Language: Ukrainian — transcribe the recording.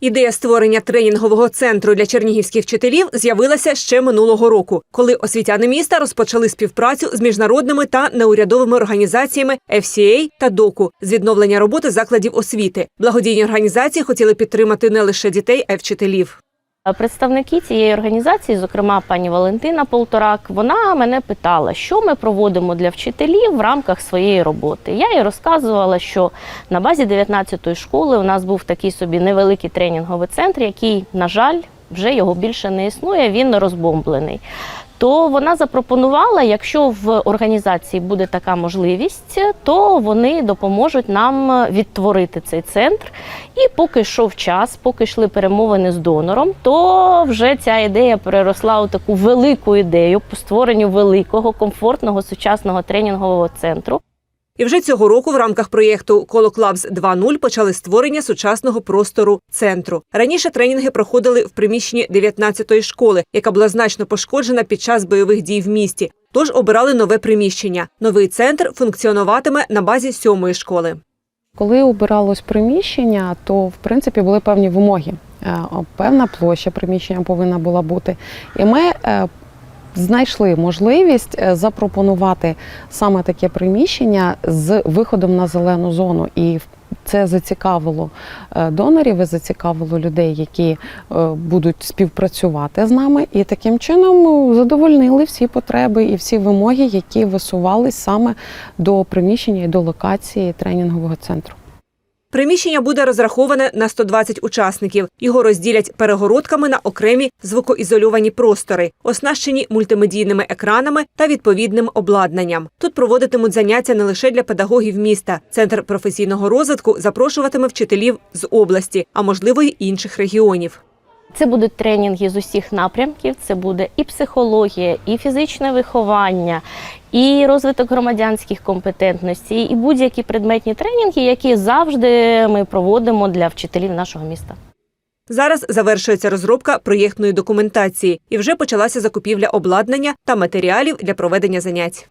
Ідея створення тренінгового центру для чернігівських вчителів з'явилася ще минулого року, коли освітяни міста розпочали співпрацю з міжнародними та неурядовими організаціями FCA та ДОКУ з відновлення роботи закладів освіти. Благодійні організації хотіли підтримати не лише дітей, а й вчителів. Представники цієї організації, зокрема пані Валентина Полторак, вона мене питала, що ми проводимо для вчителів в рамках своєї роботи. Я їй розказувала, що на базі 19-ї школи у нас був такий собі невеликий тренінговий центр, який, на жаль, вже його більше не існує, він розбомблений. То вона запропонувала, якщо в організації буде така можливість, то вони допоможуть нам відтворити цей центр. І поки йшов час, поки йшли перемовини з донором, то вже ця ідея переросла у таку велику ідею по створенню великого, комфортного сучасного тренінгового центру. І вже цього року в рамках проєкту Колоклабс 2.0 почали створення сучасного простору центру. Раніше тренінги проходили в приміщенні 19-ї школи, яка була значно пошкоджена під час бойових дій в місті. Тож обирали нове приміщення. Новий центр функціонуватиме на базі сьомої школи. Коли обиралось приміщення, то в принципі були певні вимоги. Е, Певна площа приміщення повинна була бути. І ми е, знайшли можливість е, запропонувати саме таке приміщення з виходом на зелену зону. І це зацікавило е, донорів і зацікавило людей, які е, будуть співпрацювати з нами, і таким чином е, задовольнили всі потреби і всі вимоги, які висувались саме до приміщення і до локації тренінгового центру. Приміщення буде розраховане на 120 учасників. Його розділять перегородками на окремі звукоізольовані простори, оснащені мультимедійними екранами та відповідним обладнанням. Тут проводитимуть заняття не лише для педагогів міста. Центр професійного розвитку запрошуватиме вчителів з області, а можливо й інших регіонів. Це будуть тренінги з усіх напрямків. Це буде і психологія, і фізичне виховання, і розвиток громадянських компетентностей, і будь-які предметні тренінги, які завжди ми проводимо для вчителів нашого міста. Зараз завершується розробка проєктної документації і вже почалася закупівля обладнання та матеріалів для проведення занять.